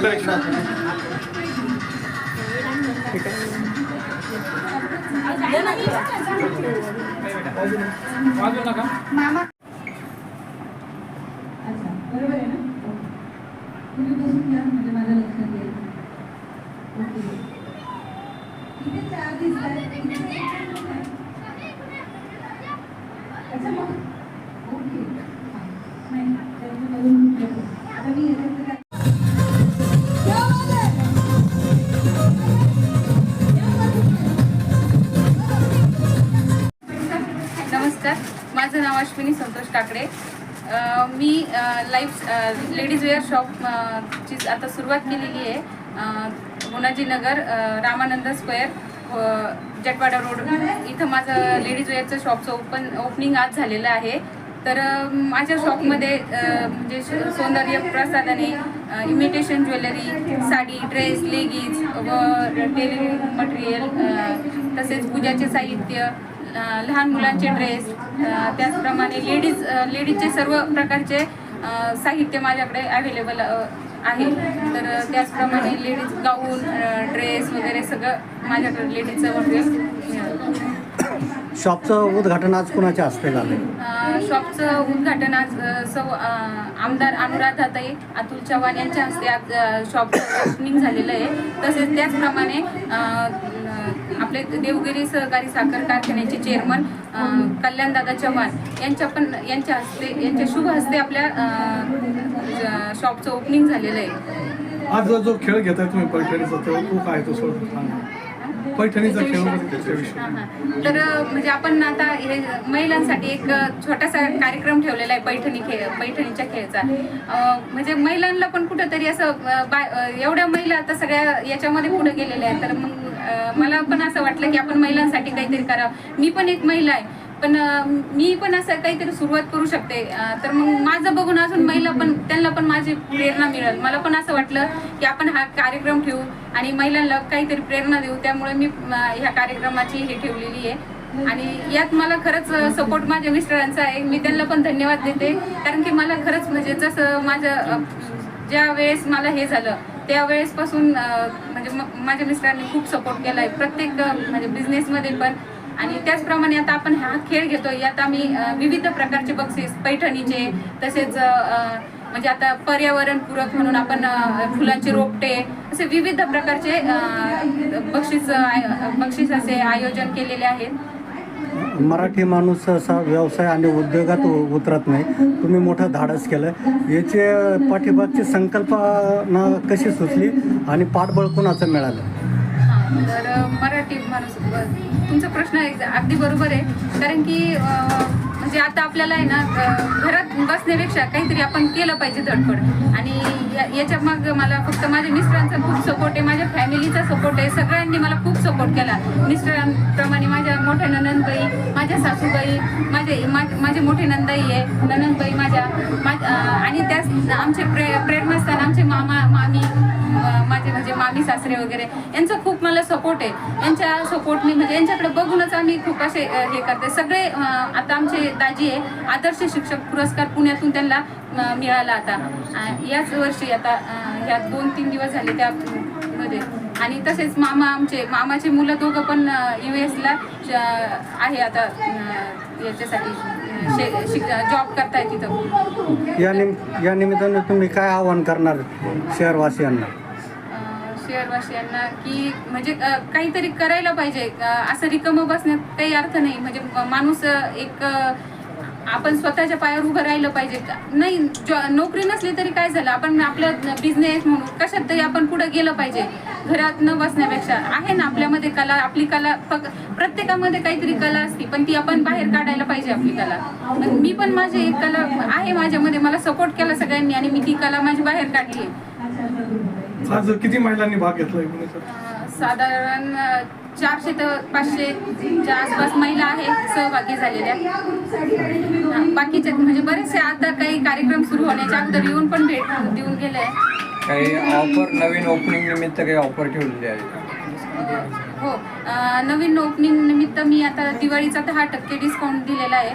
अच्छा बरोबर आहे ना तुम्ही बसून घ्या म्हणजे माझ्या लक्षात येईल ओके चार अच्छा मग ओके नाही आता मी नाव अश्विनी संतोष काकडे. मी लाईफ लेडीज वेअर शॉप ची आता सुरुवात केलेली आहे. गुणाजी नगर रामानंद स्क्वेअर जटवाडा रोड इथं माझं लेडीज वेअरचं शॉपचं ओपन ओपनिंग आज झालेलं आहे. तर माझ्या शॉपमध्ये म्हणजे सौंदर्य प्रसाधने imitation jewellery sari dress leggings व डेली मटेरियल तसेच पूजाचे साहित्य लहान मुलांचे ड्रेस त्याचप्रमाणे लेडीज लेडीजचे सर्व प्रकारचे साहित्य माझ्याकडे अवेलेबल आहे. तर त्याचप्रमाणे लेडीज गाऊन ड्रेस वगैरे सगळं माझ्याकडे लेडीजचं मिळालं शॉपचं उद्घाटन आज कुणाच्या हस्ते झालं शॉपचं उद्घाटन आज सौ आमदार अनुराधाताई अतुल चव्हाण यांच्या हस्ते आज शॉपचं ओपनिंग झालेलं आहे. तसेच त्याचप्रमाणे आपले देवगिरी सहकारी साखर कारखान्याचे चेअरमन कल्याणदादा चव्हाण यांच्या पण यांच्या हस्ते यांच्या शुभ हस्ते आपल्या शॉपचं ओपनिंग झालेलं आहे आज जो खेळ घेताय तुम्ही पैठणीचा तो काय तो. पैठणीचा खेळ म्हणजे. तर म्हणजे आपण आता हे महिलांसाठी एक छोटासा कार्यक्रम ठेवलेला आहे पैठणी खेळ पैठणीच्या खेळचा म्हणजे महिलांना पण कुठंतरी असं बा- एवढ्या महिला आता सगळ्या याच्यामध्ये पुढे गेलेल्या आहेत तर मग मला पण असं वाटलं की आपण महिलांसाठी काहीतरी करावं. मी पण एक महिला आहे. पण मी पण असं काहीतरी सुरुवात करू शकते. तर मग माझं बघून अजून महिला पण त्यांना पण माझी प्रेरणा मिळेल. मला पण असं वाटलं की आपण हा कार्यक्रम ठेवू आणि महिलांना काहीतरी प्रेरणा देऊ. त्यामुळे मी ह्या कार्यक्रमाची हे ठेवलेली आहे. आणि यात मला खरंच सपोर्ट माझ्या मिस्टरांचा आहे. मी त्यांना पण धन्यवाद देते. कारण की मला खरंच म्हणजे जसं माझं ज्या वेळेस मला हे झालं त्यावेळेसपासून म्हणजे म- माझ्या मिस्टरांनी खूप सपोर्ट केला आहे प्रत्येक म्हणजे बिझनेसमध्ये पण. आणि त्याचप्रमाणे आता आपण हा खेळ घेतो यात आम्ही विविध प्रकारचे बक्षीस पैठणीचे तसेच म्हणजे आता पर्यावरणपूरक म्हणून आपण फुलांचे रोपटे असे विविध प्रकारचे बक्षीस आय- बक्षीस असे आयोजन केलेले आहेत. मराठी माणूस सहसा व्यवसाय आणि उद्योगात उतरत नाही. तुम्ही मोठं धाडस केलं. याचे पाठीमागची संकल्पना कशी सुचली आणि पाठबळ कोणाचं मिळालं? तर मराठी माणूस तुमचा प्रश्न अगदी बरोबर आहे. कारण की म्हणजे आता आपल्याला आहे ना घरात बसण्यापेक्षा काहीतरी आपण केलं पाहिजे धडपड. आणि या- याच्या मग मला फक्त माझ्या मिस्टरांचा खूप सपोर्ट आहे माझ्या फॅमिलीचा सपोर्ट आहे सगळ्यांनी मला खूप सपोर्ट केला. मिस्टरांप्रमाणे माझ्या मोठ्या ननंदबाई माझ्या सासूबाई माझे मा- माझे मोठे नंदाई आहे ननंदबाई माझ्या मा- आणि त्याच आमचे प्रे प्रेरणास्थान आमचे मामा मामी माझे म्हणजे मामी सासरे वगैरे यांचा खूप मला सपोर्ट आहे. यांच्या सपोर्टने म्हणजे यांच्याकडे बघूनच आम्ही खूप असे हे करते सगळे आता आमचे दाजी आहे आदर्श शिक्षक पुरस्कार पुण्यातून त्यांना मिळाला आता. याच वर्षी आता ह्या दोन तीन दिवस झाले त्या मध्ये. आणि तसेच मामा आमचे मामाचे मुलं दोघं पण यू एसला आहे आता याच्यासाठी शिक जॉब करताय तिथं. या निम या निमित्ताने तुम्ही काय आवाहन करणार शहरवासियांना? शहरवासियांना की म्हणजे काहीतरी करायला पाहिजे. असं रिकामं बसण्यात काही अर्थ नाही. म्हणजे माणूस एक आपण स्वतःच्या पायावर उभं राहिलं पाहिजे. नाही जॉ- नोकरी नसली तरी काय झालं? आपण आपलं बिझनेस म्हणून कशात तरी आपण पुढे गेलं पाहिजे. घरात न बसण्यापेक्षा. आहे ना आपल्यामध्ये कला आपली कला फक्त प्रत्येकामध्ये काहीतरी कला असते पण ती आपण बाहेर काढायला पाहिजे आपली कला. मी पण माझी एक कला आहे माझ्यामध्ये. मला सपोर्ट केला सगळ्यांनी आणि मी ती कला माझी बाहेर काढली आहे. किती महिलांनी भाग अ, साधारण चारशे ते पाचशेच्या आसपास महिला आहेत सहभागी झालेल्या. हा, बाकीचे म्हणजे बरेचसे आता काही कार्यक्रम सुरू होण्याच्या अगोदर येऊन पण भेट देऊन गेले काही ऑफर नवीन ओपनिंग निमित्त काही ऑफर ठेवलेली आहे? हो नवीन ओपनिंग निमित्त मी आता दिवाळीचा दहा टक्के डिस्काउंट दिलेला आहे.